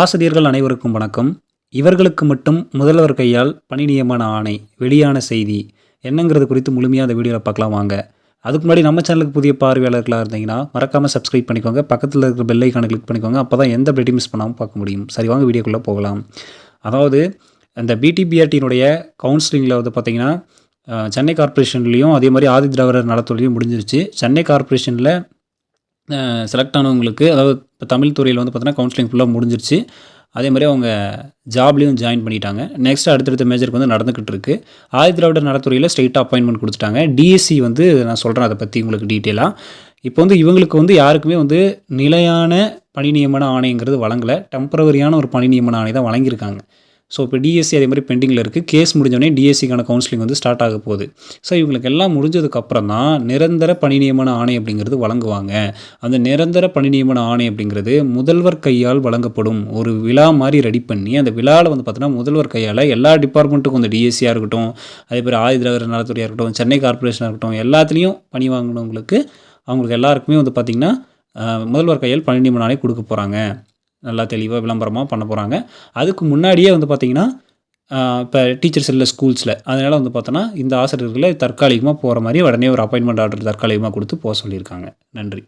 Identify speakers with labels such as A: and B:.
A: ஆசிரியர்கள் அனைவருக்கும் வணக்கம். இவர்களுக்கு மட்டும் முதல்வர் கையால் பணி நியமன ஆணை வெளியான செய்தி என்னங்கிறது குறித்து முழுமையாக அந்த வீடியோவில் பார்க்கலாம் வாங்க. அதுக்கு முன்னாடி நம்ம சேனலுக்கு புதிய பார்வையாளர்களாக இருந்தீங்கன்னா மறக்காமல் சப்ஸ்கிரைப் பண்ணிக்கோங்க. பக்கத்தில் இருக்கிற பெல் ஐக்கானை கிளிக் பண்ணிக்கோங்க. அப்போ தான் எந்த அப்டேட்டும் மிஸ் பண்ணாமல் பார்க்க முடியும். சரி வாங்க வீடியோக்குள்ளே போகலாம். அதாவது இந்த பிடிபிஆர்டியினுடைய கவுன்சிலிங்கில் வந்து பார்த்திங்கன்னா சென்னை கார்ப்பரேஷன்லேயும் அதே மாதிரி ஆதி திராவிடர் நலத்துறையும் முடிஞ்சிருச்சு. சென்னை கார்ப்பரேஷனில் செலக்ட் ஆனவங்களுக்கு அதாவது இப்போ தமிழ் துறையில் வந்து பார்த்தீங்கன்னா கவுன்சிலிங் ஃபுல்லாக முடிஞ்சிருச்சு. அதே மாதிரி அவங்க ஜாப்லேயும் ஜாயின் பண்ணிட்டாங்க. நெக்ஸ்ட் அடுத்தடுத்த மேஜருக்கு வந்து நடந்துக்கிட்டு இருக்கு. ஆதி திராவிடர் நலத்துறையில் ஸ்ட்ரெயிட்டாக அப்பாயின்மெண்ட் கொடுத்துட்டாங்க. டிஎஸ்சி வந்து நான் சொல்கிறேன் அதை பற்றி உங்களுக்கு டீட்டெயிலாக இப்போ வந்து இவங்களுக்கு வந்து யாருக்குமே வந்து நிலையான பணி நியமன ஆணைங்கிறது வழங்கலை. டெம்பரவரியான ஒரு பணி நியமன ஆணை தான் வழங்கியிருக்காங்க. ஸோ இப்போ டிஎஸ்சி அதே மாதிரி பெண்டிங்கில் இருக்குது கேஸ் முடிஞ்சோடனே டிஎஸ்சிக்கான கவுன்சிலிங் வந்து ஸ்டார்ட் ஆக போகுது. ஸோ இவங்களுக்கு எல்லாம் முடிஞ்சதுக்கப்புறம் தான் நிரந்தர பணி நியமன ஆணை அப்படிங்கிறது வழங்குவாங்க. அந்த நிரந்தர பணி நியமன ஆணை அப்படிங்கிறது முதல்வர் கையால் வழங்கப்படும். ஒரு விழா மாதிரி ரெடி பண்ணி அந்த விழாவில் வந்து பார்த்தோன்னா முதல்வர் கையால் எல்லா டிபார்ட்மெண்ட்டுக்கும் வந்து டிஎஸ்சியாக இருக்கட்டும் அதே மாதிரி ஆதி நலத்துறையாக இருக்கட்டும் சென்னை கார்ப்பரேஷனாக இருக்கட்டும் எல்லாத்துலேயும் பணி வாங்கினவங்களுக்கு அவங்களுக்கு எல்லாருக்குமே வந்து பார்த்திங்கன்னா முதல்வர் கையால் பணி நியமன ஆணை கொடுக்க போகிறாங்க நல்லா தெளிவாக விளம்பரமாக பண்ண போகிறாங்க அதுக்கு முன்னாடியே வந்து பார்த்திங்கன்னா இப்போ டீச்சர்ஸ் இல்லை ஸ்கூல்ஸில் அதனால் வந்து பார்த்தோன்னா இந்த ஆசிரியர்களை தற்காலிகமாக போகிற மாதிரி உடனே ஒரு அப்பாயின்மெண்ட் ஆர்டர் தற்காலிகமாக கொடுத்து போக சொல்லியிருக்காங்க. நன்றி.